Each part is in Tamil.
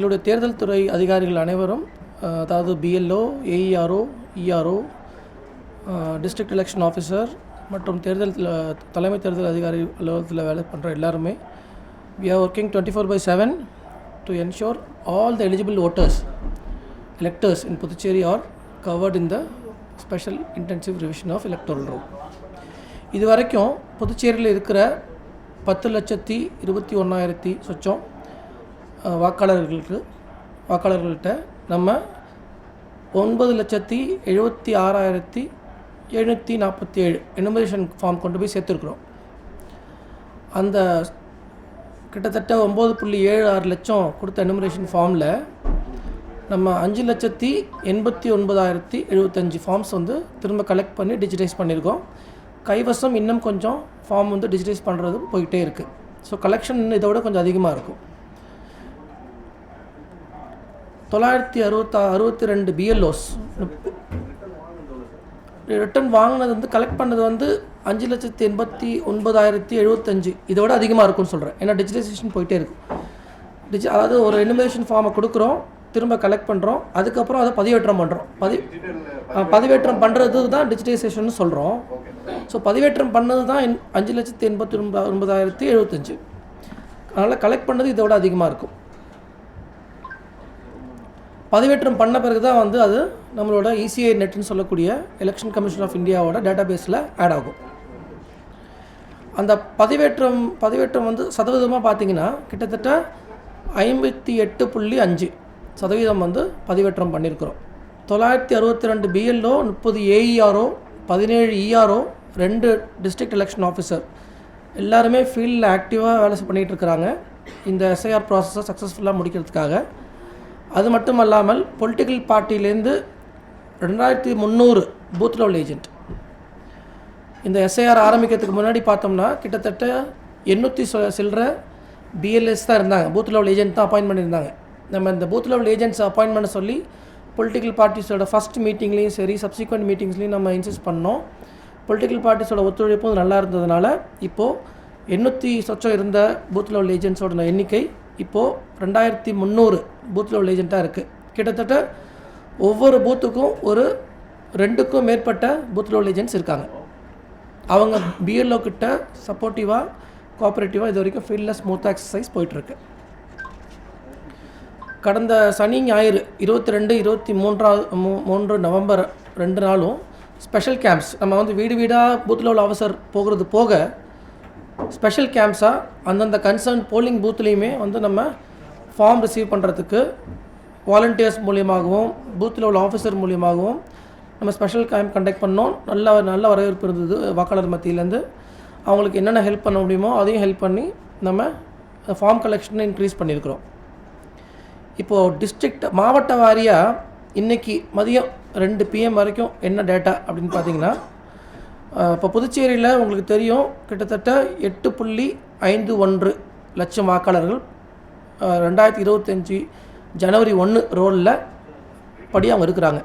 எங்களுடைய தேர்தல் துறை அதிகாரிகள் அனைவரும் அதாவது BLO AERO ERO district election officer மற்றும் தேர்தல் தலைமை தேர்தல் அதிகாரி அலுவலகத்தில் வேலை பண்ணுற எல்லாருமே we are working 24 by 7 to ensure all all the eligible voters electors in Puducherry are covered in the special intensive revision of roll. இது வரைக்கும் புதுச்சேரியில் இருக்கிற பத்து லட்சத்தி இருபத்தி ஒன்றாயிரத்தி சொச்சம் வாக்காளர்களுக்கு வாக்காளர்கள்ட்ட நம்ம ஒன்பது லட்சத்தி எழுபத்தி ஆறாயிரத்தி எழுநூற்றி நாற்பத்தி ஏழு எனுமரேஷன் ஃபார்ம் கொண்டு போய் சேர்த்துருக்குறோம். அந்த கிட்டத்தட்ட ஒம்பது புள்ளி ஏழு ஆறு லட்சம் கொடுத்த எனுமரேஷன் ஃபார்மில் நம்ம அஞ்சு லட்சத்தி எண்பத்தி ஒன்பதாயிரத்தி எழுபத்தஞ்சி ஃபார்ம்ஸ் வந்து திரும்ப கலெக்ட் பண்ணி டிஜிட்டைஸ் பண்ணியிருக்கோம். கைவசம் இன்னும் கொஞ்சம் ஃபார்ம் வந்து டிஜிட்டைஸ் பண்ணுறது போயிட்டே இருக்குது ஸோ கலெக்ஷன் இதை விட கொஞ்சம் அதிகமாக இருக்கும். தொள்ளாயிரத்தி அறுபத்தா அறுபத்தி ரெண்டு பிஎல்ஓஸ் ரிட்டர்ன் வாங்கினது வந்து கலெக்ட் பண்ணது வந்து அஞ்சு லட்சத்தி எண்பத்தி ஒன்பதாயிரத்தி எழுபத்தஞ்சு இதை விட அதிகமாக இருக்கும்னு சொல்கிறேன் ஏன்னா டிஜிட்டலைசேஷன் போயிட்டே இருக்கும் டிஜி அதாவது ஒரு எனுமரேஷன் ஃபார்மை கொடுக்குறோம் திரும்ப கலெக்ட் பண்ணுறோம் அதுக்கப்புறம் அதை பதிவேற்றம் பண்ணுறோம் பதி பதிவேற்றம் பண்ணுறது தான் டிஜிட்டைசேஷன் சொல்கிறோம் ஸோ பதிவேற்றம் பண்ணது தான் அஞ்சு லட்சத்தி எண்பத்தி ஒன்பது ஒன்பதாயிரத்தி எழுபத்தஞ்சு அதனால் கலெக்ட் பண்ணது இதை விட அதிகமாக இருக்கும். பதிவேற்றம் பண்ண பிறகு தான் வந்து அது நம்மளோட இசிஐ நெட்னு சொல்லக்கூடிய எலெக்ஷன் கமிஷன் ஆஃப் இந்தியாவோட டேட்டா பேஸில் ஆட் ஆகும். அந்த பதிவேற்றம் பதிவேற்றம் வந்து சதவீதமாக பார்த்தீங்கன்னா கிட்டத்தட்ட ஐம்பத்தி எட்டு புள்ளி அஞ்சு சதவீதம் வந்து பதிவேற்றம் பண்ணியிருக்கிறோம் தொள்ளாயிரத்தி அறுபத்தி ரெண்டு பிஎல்ஓ முப்பது ஏஇஆர்ஓ பதினேழு இஆர்ஓ ரெண்டு டிஸ்ட்ரிக்ட் எலெக்ஷன் ஆஃபீஸர் எல்லாருமே ஃபீல்டில் ஆக்டிவாக வேலை பண்ணிகிட்டு இருக்கிறாங்க. இந்த எஸ்ஐஆர் ப்ராசஸை சக்ஸஸ்ஃபுல்லாக முடிக்கிறதுக்காக. அது மட்டும் அல்லாமல் பொலிட்டிக்கல் பார்ட்டிலேருந்து ரெண்டாயிரத்தி முந்நூறு பூத் லெவல் ஏஜென்ட் இந்த எஸ்ஐஆர் ஆரம்பிக்கிறதுக்கு முன்னாடி பார்த்தோம்னா கிட்டத்தட்ட எண்ணூற்றி சில்லற பிஎல்எஸ் தான் இருந்தாங்க. பூத் லெவல் ஏஜென்ட் தான் அப்பாயின்ட் பண்ணியிருந்தாங்க. நம்ம இந்த பூத் லெவல் ஏஜென்ட்ஸ் அப்பாயின்ட் பண்ண சொல்லி பொலிட்டிக்கல் பார்ட்டிஸோட ஃபஸ்ட் மீட்டிங்லேயும் சரி சப்சிக்வெண்ட் மீட்டிங்ஸ்லையும் நம்ம இன்சிஸ்ட் பண்ணோம். பொலிட்டிக்கல் பார்ட்டிஸோட ஒத்துழைப்பும் நல்லா இருந்ததுனால இப்போது எண்ணூற்றி சொச்சம் இருந்த பூத் லெவல் ஏஜென்ட்ஸோட எண்ணிக்கை இப்போது ரெண்டாயிரத்தி முந்நூறு பூத் லெவல் ஏஜென்ட்டாக இருக்குது கிட்டத்தட்ட ஒவ்வொரு பூத்துக்கும் ஒரு ரெண்டுக்கும் மேற்பட்ட பூத் லெவல் ஏஜென்ட்ஸ் இருக்காங்க. அவங்க பிஎல்ஓ கிட்ட சப்போர்ட்டிவாக கோஆப்ரேட்டிவாக இது வரைக்கும் ஃபீல்டில் ஸ்மூத் எக்ஸசைஸ் போயிட்டுருக்கு. கடந்த சனி ஞாயிறு இருபத்தி ரெண்டு இருபத்தி மூன்றாவது மூ- மூன்று நவம்பர் ரெண்டு நாளும் ஸ்பெஷல் கேம்ப்ஸ் நம்ம வந்து வீடு வீடாக பூத் உள்ள அவசர் போகிறது போக ஸ்பெஷல் கேம்ப்ஸாக அந்தந்த கன்சர்ன் போலிங் பூத்துலேயுமே வந்து நம்ம ஃபார்ம் ரிசீவ் பண்ணுறதுக்கு வாலண்டியர்ஸ் மூலியமாகவும் பூத்தில் உள்ள ஆஃபீஸர் மூலியமாகவும் நம்ம ஸ்பெஷல் கேம்ப் கண்டக்ட் பண்ணோம். நல்ல நல்ல வரவேற்பு இருந்தது வாக்காளர் மத்தியிலேருந்து. அவங்களுக்கு என்னென்ன ஹெல்ப் பண்ண முடியுமோ அதையும் ஹெல்ப் பண்ணி நம்ம ஃபார்ம் கலெக்ஷனை இன்க்ரீஸ் பண்ணியிருக்கிறோம். இப்போது டிஸ்ட்ரிக்ட் மாவட்ட வாரியாக இன்றைக்கி மதியம் ரெண்டு பிஎம் வரைக்கும் என்ன டேட்டா அப்படின்னு பார்த்தீங்கன்னா இப்போ புதுச்சேரியில் உங்களுக்கு தெரியும் கிட்டத்தட்ட எட்டு புள்ளி ஐந்து ஒன்று லட்சம் வாக்காளர்கள் ரெண்டாயிரத்தி இருபத்தஞ்சி ஜனவரி ஒன்று ரோலில் படி அவங்க இருக்கிறாங்க.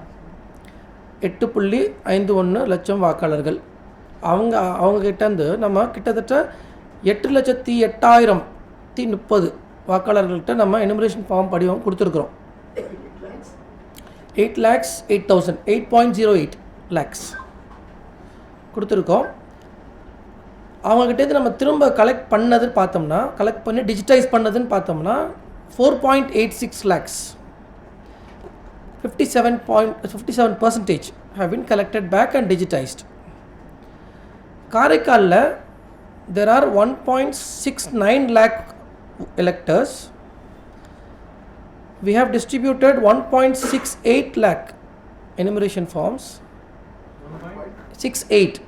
எட்டு புள்ளி ஐந்து ஒன்று லட்சம் வாக்காளர்கள். அவங்க அவங்கக்கிட்டேருந்து நம்ம கிட்டத்தட்ட எட்டு லட்சத்தி எட்டாயிரம் தி முப்பது வாக்காளர்கள்ட்ட நம்ம எனிமரேஷன் ஃபார்ம் படிவம் கொடுத்துருக்குறோம். Eight lakhs eight thousand eight point zero eight lakhs கொடுத்துருக்கோம். அவங்கக்கிட்டேருந்து நம்ம திரும்ப கலெக்ட் பண்ணதுன்னு பார்த்தோம்னா கலெக்ட் பண்ணி டிஜிட்டைஸ் பண்ணதுன்னு பார்த்தோம்னா four point eight six lakhs fifty seven point fifty seven percentage have been collected back and digitised காரைக்காலில் there are 1.69 lakh electors. We have distributed 1.68 lakh enumeration forms. 68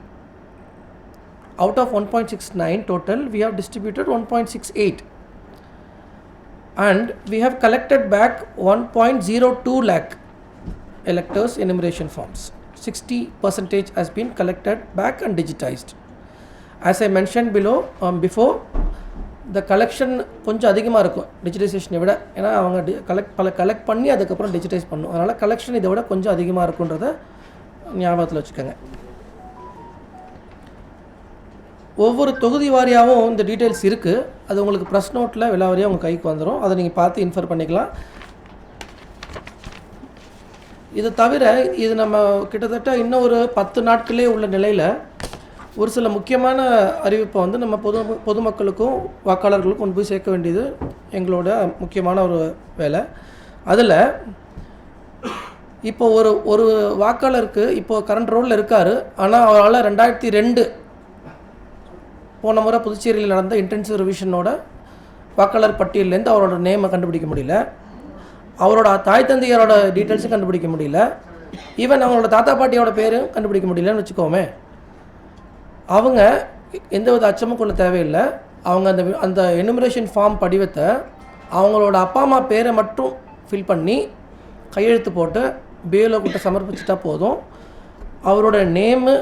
out of 1.69 total we have distributed 1.68 and we have collected back 1.02 lakh electors enumeration forms 60 percentage has been collected back and digitized as I mentioned below um, before the collection கொஞ்சம் அதிகமாக இருக்கும் டிஜிட்டைசேஷனை விட ஏன்னா அவங்க டி கலெக்ட் பல கலெக்ட் பண்ணி அதுக்கப்புறம் டிஜிட்டைஸ் பண்ணும் அதனால் கலெக்ஷன் இதை விட கொஞ்சம் அதிகமாக இருக்குன்றத ஞாபகத்தில் வச்சுக்கோங்க ஒவ்வொரு தொகுதி வாரியாகவும் இந்த டீட்டெயில்ஸ் இருக்குது அது உங்களுக்கு ப்ரெஸ் நோட்டில் விலாவரியாக உங்கள் கைக்கு வந்துடும் அதை நீங்கள் பார்த்து இன்ஃபர் பண்ணிக்கலாம். இது தவிர இது நம்ம கிட்டத்தட்ட இன்னும் ஒரு பத்து நாட்களே உள்ள நிலையில் ஒரு சில முக்கியமான அறிவிப்பை வந்து நம்ம பொது பொதுமக்களுக்கும் வாக்காளர்களுக்கும் கொண்டு போய் சேர்க்க வேண்டியது எங்களோட முக்கியமான ஒரு வேலை. அதில் இப்போ ஒரு ஒரு வாக்காளருக்கு இப்போ கரண்ட் ரோலில் இருக்கார். ஆனால் அவரால் ரெண்டாயிரத்தி ரெண்டு போன முறை புதுச்சேரியில் நடந்த இன்டென்சிவ் ரிவிஷனோட வாக்காளர் பட்டியலேருந்து அவரோட நேமை கண்டுபிடிக்க முடியல. அவரோட தாய் தந்தையரோட டீட்டெயில்ஸும் கண்டுபிடிக்க முடியல. ஈவன் அவங்களோட தாத்தா பாட்டியோட பேரும் கண்டுபிடிக்க முடியலன்னு வச்சுக்கோமே. அவங்க எந்தவித அச்சமும் கொள்ள தேவையில்லை. அவங்க அந்த அந்த எனுமரேஷன் ஃபார்ம் படிவத்தை அவங்களோட அப்பா அம்மா பேரை மட்டும் ஃபில் பண்ணி கையெழுத்து போட்டு பிஎல்ஓ கிட்ட சமர்ப்பிச்சிட்டா போதும். அவரோட நேமு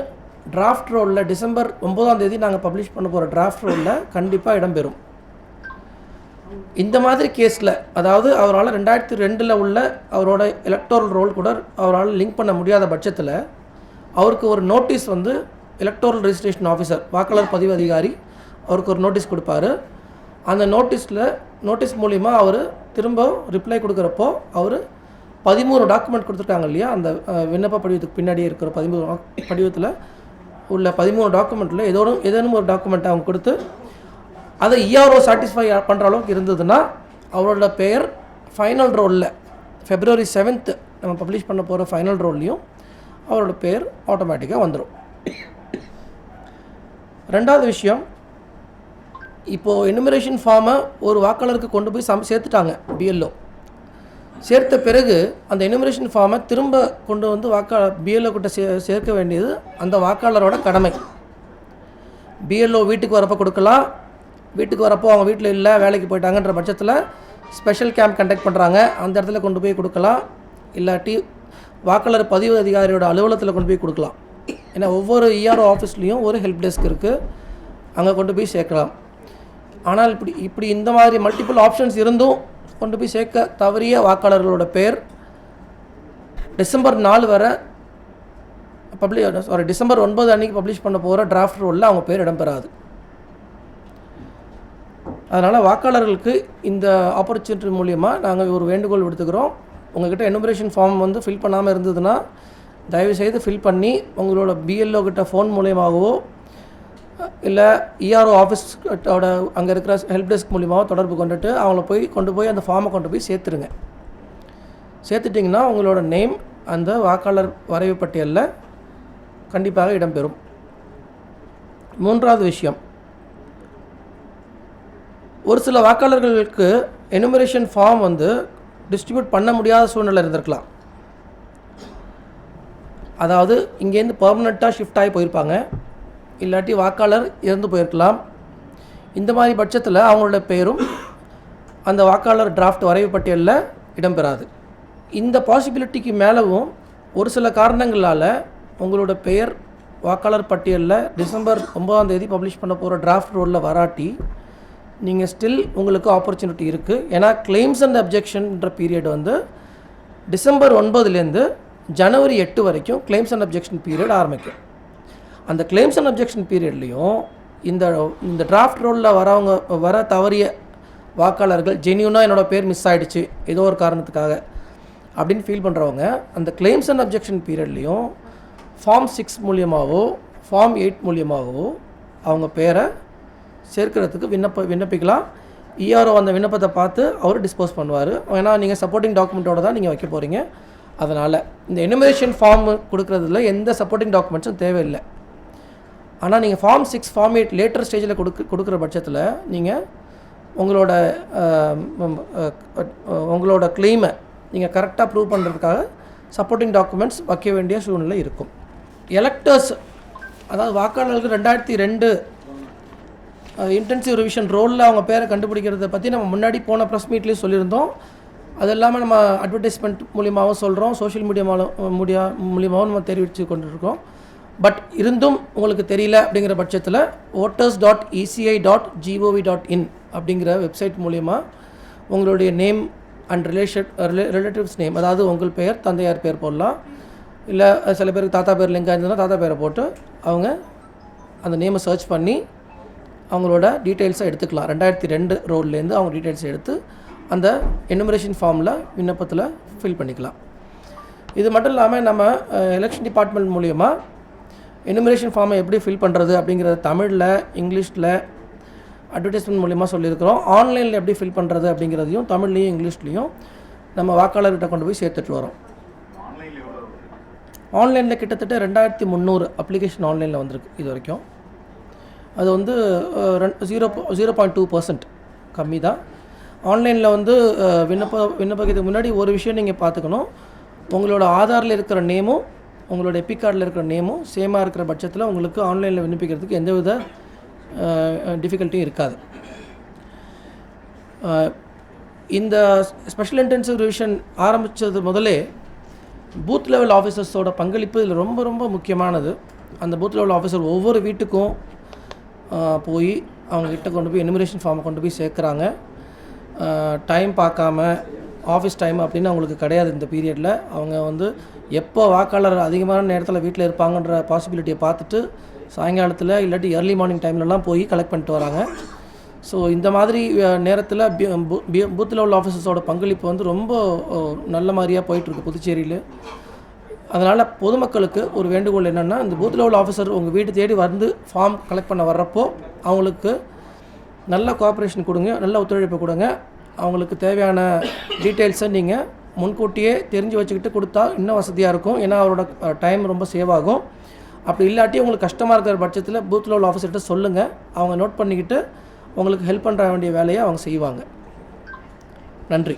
டிராஃப்ட் ரோலில் டிசம்பர் ஒன்பதாம் தேதி நாங்கள் பப்ளிஷ் பண்ண போகிற டிராஃப்ட் ரோலில் கண்டிப்பாக இடம்பெறும் இந்த மாதிரி கேஸில் அதாவது அவரால் ரெண்டாயிரத்தி ரெண்டில் உள்ள அவரோட எலக்டோரல் ரோல் கூட அவரால் லிங்க் பண்ண முடியாத பட்சத்தில் அவருக்கு ஒரு நோட்டீஸ் வந்து எலக்டோரல் ரெஜிஸ்ட்ரேஷன் ஆஃபீஸர் வாக்காளர் பதிவு அதிகாரி அவருக்கு ஒரு நோட்டீஸ் கொடுப்பாரு. அந்த நோட்டீஸில் நோட்டீஸ் மூலிமா அவர் திரும்ப ரிப்ளை கொடுக்குறப்போ அவர் பதிமூணு டாக்குமெண்ட் கொடுத்துருக்காங்க இல்லையா அந்த விண்ணப்ப படிவத்துக்கு பின்னாடி இருக்கிற பதிமூணு படிவத்தில் உள்ள பதிமூணு டாக்குமெண்ட்டில் ஏதோ ஏதேனும் ஒரு டாக்குமெண்ட் அவங்க கொடுத்து அதை இஆர்ஓ சாட்டிஸ்ஃபை பண்ணுற அளவுக்கு இருந்ததுன்னா அவரோட பெயர் ஃபைனல் ரோலில் ஃபெப்ரவரி செவன்த்து நம்ம பப்ளிஷ் பண்ண போகிற ஃபைனல் ரோல்லையும் அவரோட பேர் ஆட்டோமேட்டிக்காக வந்துடும் ரெண்டாவது விஷயம் இப்போது எனுமரேஷன் ஃபார்மை ஒரு வாக்காளருக்கு கொண்டு போய் சம் சேர்த்துட்டாங்க பிஎல்ஓ சேர்த்த பிறகு அந்த எனுமரேஷன் ஃபார்மை திரும்ப கொண்டு வந்து வாக்காளர் பிஎல்ஓ கிட்ட சே சேர்க்க வேண்டியது அந்த வாக்காளரோட கடமை. பிஎல்ஓ வீட்டுக்கு வரப்போ கொடுக்கலாம். வீட்டுக்கு வரப்போ அவங்க வீட்டில் இல்லை வேலைக்கு போயிட்டாங்கன்ற பட்சத்தில் ஸ்பெஷல் கேம்ப் கண்டக்ட் பண்ணுறாங்க அந்த இடத்துல கொண்டு போய் கொடுக்கலாம். இல்லாட்டி வாக்காளர் பதிவு அதிகாரியோட அலுவலகத்தில் கொண்டு போய் கொடுக்கலாம். ஏன்னா ஒவ்வொரு இஆர்ஓ ஆஃபீஸ்லேயும் ஒரு ஹெல்ப் டெஸ்க் இருக்குது அங்கே கொண்டு போய் சேர்க்கலாம். ஆனால் இப்படி இப்படி இந்த மாதிரி மல்டிபிள் ஆப்ஷன்ஸ் இருந்தும் கொண்டு போய் சேர்க்க தவறிய வாக்காளர்களோட பேர். டிசம்பர் நாலு வரை பப்ளி சாரி டிசம்பர் ஒன்பது அன்னைக்கு பப்ளிஷ் பண்ண போகிற டிராஃப்ட் ரோலில் அவங்க பேர் இடம்பெறாது. அதனால் வாக்காளர்களுக்கு இந்த ஆப்பர்ச்சுனிட்டி மூலியமாக நாங்கள் ஒரு வேண்டுகோள் விடுத்துக்கிறோம். உங்கள்கிட்ட எனுமரேஷன் ஃபார்ம் வந்து ஃபில் பண்ணாமல் இருந்ததுன்னா தயவுசெய்து ஃபில் பண்ணி உங்களோட பிஎல்ஓ கிட்ட ஃபோன் மூலயமாகவோ இல்லை இஆர்ஓ ஆஃபீஸோட அங்கே இருக்கிற ஹெல்ப் டெஸ்க் மூலியமாகவோ தொடர்பு கொண்டுட்டு அவங்கள போய் கொண்டு போய் அந்த ஃபார்மை கொண்டு போய் சேர்த்துருங்க. சேர்த்துட்டிங்கன்னா உங்களோட நேம் அந்த வாக்காளர் வரைவு பட்டியலில் கண்டிப்பாக இடம்பெறும். மூன்றாவது விஷயம். ஒரு சில வாக்காளர்களுக்கு எனுமரேஷன் ஃபார்ம் வந்து டிஸ்ட்ரிபியூட் பண்ண முடியாத சூழ்நிலை இருந்திருக்கலாம். அதாவது இங்கேருந்து பர்மனெண்ட்டாக ஷிஃப்ட் ஆகி போயிருப்பாங்க. இல்லாட்டி வாக்காளர் இறந்து போயிருக்கலாம். இந்த மாதிரி பட்சத்தில் அவங்களோட பெயரும் அந்த வாக்காளர் டிராஃப்ட் வரைவு பட்டியலில் இடம்பெறாது. இந்த பாசிபிலிட்டிக்கு மேலவும் ஒரு சில காரணங்களால் உங்களோட பெயர் வாக்காளர் பட்டியலில் டிசம்பர் ஒம்பதாம் தேதி பப்ளிஷ் பண்ண போகிற டிராஃப்ட் ரோலில் வராட்டி நீங்கள் ஸ்டில் உங்களுக்கு ஆப்பர்ச்சுனிட்டி இருக்குது ஏன்னா கிளைம்ஸ் அண்ட் அப்ஜெக்ஷன்ற பீரியட் வந்து டிசம்பர் ஒன்பதுலேருந்து ஜனவரி எட்டு வரைக்கும் கிளைம்ஸ் அண்ட் அப்ஜெக்ஷன் பீரியட் ஆரம்பிக்கும். அந்த கிளைம்ஸ் அண்ட் அப்ஜெக்ஷன் பீரியட்லேயும் இந்த இந்த டிராஃப்ட் ரோலில் வரவங்க வர தவறிய வாக்காளர்கள் ஜென்யூனாக என்னோட பேர் மிஸ் ஆகிடுச்சு ஏதோ ஒரு காரணத்துக்காக அப்படின்னு ஃபீல் பண்ணுறவங்க அந்த கிளைம்ஸ் அண்ட் அப்ஜெக்ஷன் பீரியட்லேயும் ஃபார்ம் சிக்ஸ் மூலியமாகவோ ஃபார்ம் எயிட் மூலியமாகவோ அவங்க பேரை சேர்க்கிறதுக்கு விண்ணப்ப விண்ணப்பிக்கலாம். இஆர்ஓ அந்த விண்ணப்பத்தை பார்த்து அவர் டிஸ்போஸ் பண்ணுவார். ஏன்னா நீங்கள் சப்போர்ட்டிங் டாக்குமெண்ட்டோட தான் நீங்கள் வைக்க போகிறீங்க அதனால் இந்த எனிமேஷன் ஃபார்ம் கொடுக்குறதுல எந்த சப்போர்ட்டிங் டாக்குமெண்ட்ஸும் தேவையில்லை. ஆனால் நீங்கள் form six form eight later ஸ்டேஜில் கொடுக்க கொடுக்குற பட்சத்தில் நீங்கள் உங்களோட உங்களோட கிளைமை நீங்கள் கரெக்டாக ப்ரூவ் பண்ணுறதுக்காக சப்போர்ட்டிங் டாக்குமெண்ட்ஸ் வைக்க வேண்டிய சூழ்நிலை இருக்கும். எலக்டர்ஸ் அதாவது வாக்காளர்களுக்கு ரெண்டாயிரத்தி ரெண்டு இன்டென்சிவ் ரிவிஷன் ரோலில் அவங்க பேரை கண்டுபிடிக்கிறத பற்றி நம்ம முன்னாடி போன ப்ரெஸ் மீட்லேயும் சொல்லியிருந்தோம். அது இல்லாமல் நம்ம அட்வர்டைஸ்மெண்ட் மூலியமாகவும் சொல்கிறோம் சோஷியல் மீடியா மீடியா மூலியமாகவும் நம்ம தெரிவித்து கொண்டிருக்கோம். பட் இருந்தும் உங்களுக்கு தெரியல அப்படிங்கிற பட்சத்தில் voters dot ECI dot GOV dot in அப்படிங்கிற வெப்சைட் மூலயமா உங்களுடைய name and relation relatives name அதாவது உங்கள் பெயர் தந்தையார் பேர் போடலாம். இல்லை சில பேருக்கு தாத்தா பேர் லிங்காக இருந்ததுன்னா தாத்தா பேரை போட்டு அவங்க அந்த நேமை சர்ச் பண்ணி அவங்களோட டீட்டெயில்ஸை எடுத்துக்கலாம். ரெண்டாயிரத்தி ரெண்டு ரோட்லேருந்து அவங்க டீட்டெயில்ஸ் எடுத்து அந்த எனுமரேஷன் ஃபார்மில் விண்ணப்பத்தில் ஃபில் பண்ணிக்கலாம். இது மட்டும் இல்லாமல் நம்ம எலெக்ஷன் டிபார்ட்மெண்ட் மூலியமாக எனுமரேஷன் ஃபார்மை எப்படி ஃபில் பண்ணுறது அப்படிங்கிறத தமிழில் இங்கிலீஷில் அட்வர்டைஸ்மெண்ட் மூலிமா சொல்லியிருக்கிறோம். ஆன்லைனில் எப்படி ஃபில் பண்ணுறது அப்படிங்கிறதையும் தமிழ்லேயும் இங்கிலீஷ்லேயும் நம்ம வாக்காளர்கிட்ட கொண்டு போய் சேர்த்துட்டு வரோம். ஆன்லைனில் கிட்டத்தட்ட ரெண்டாயிரத்தி முந்நூறு அப்ளிகேஷன் ஆன்லைனில் வந்திருக்கு இது வரைக்கும். அது வந்து zero zero point two percent கம்மி தான். ஆன்லைனில் வந்து விண்ணப்ப விண்ணப்பிக்கிறதுக்கு முன்னாடி ஒரு விஷயம் நீங்கள் பார்த்துக்கணும். உங்களோட ஆதாரில் இருக்கிற நேமும் உங்களோட எபிக் கார்டில் இருக்கிற நேமும் சேமாக இருக்கிற பட்சத்தில் உங்களுக்கு ஆன்லைனில் விண்ணப்பிக்கிறதுக்கு எந்தவித டிஃபிகல்ட்டியும் இருக்காது. இந்த ஸ்பெஷல் இன்டென்சிவ் ரிவிஷன் ஆரம்பித்தது முதலே பூத் லெவல் ஆஃபீஸர்ஸோட பங்களிப்பு இதில் ரொம்ப ரொம்ப முக்கியமானது. அந்த பூத் லெவல் ஆஃபீஸர் ஒவ்வொரு வீட்டுக்கும் போய் அவங்கக்கிட்ட கொண்டு போய் எனிமிரேஷன் ஃபார்மை கொண்டு போய் சேர்க்குறாங்க. டைம் பார்க்காம ஆஃபீஸ் டைம் அப்படின்னு அவங்களுக்கு கிடையாது இந்த பீரியடில் அவங்க வந்து எப்போ வாக்காளர் அதிகமான நேரத்தில் வீட்டில் இருப்பாங்கன்ற பாசிபிலிட்டியை பார்த்துட்டு சாயங்காலத்தில் இல்லாட்டி ஏர்லி மார்னிங் டைம்லலாம் போய் கலெக்ட் பண்ணிட்டு வராங்க. ஸோ இந்த மாதிரி நேரத்தில் பூத் லெவல் ஆஃபீஸர்ஸோட பங்களிப்பு வந்து ரொம்ப நல்ல மாதிரியாக போயிட்டுருக்கு புதுச்சேரியில். அதனால் பொதுமக்களுக்கு ஒரு வேண்டுகோள் என்னென்னா இந்த பூத் லெவல் ஆஃபீஸர் உங்கள் வீடு தேடி வந்து ஃபார்ம் கலெக்ட் பண்ண வர்றப்போ அவங்களுக்கு நல்ல கோஆப்ரேஷன் கொடுங்க நல்ல ஒத்துழைப்பு கொடுங்க. அவங்களுக்கு தேவையான டீட்டெயில்ஸை நீங்கள் முன்கூட்டியே தெரிஞ்சு வச்சுக்கிட்டு கொடுத்தா இன்னும் வசதியாக இருக்கும். ஏன்னா அவரோட டைம் ரொம்ப சேவ் ஆகும். அப்படி இல்லாட்டி உங்களுக்கு கஷ்டமாக இருக்கிற பட்சத்தில் பூத் லெவல் ஆஃபீஸர்கிட்ட சொல்லுங்கள் அவங்க நோட் பண்ணிக்கிட்டு உங்களுக்கு ஹெல்ப் பண்ணுற வேண்டிய வேலையை அவங்க செய்வாங்க. நன்றி.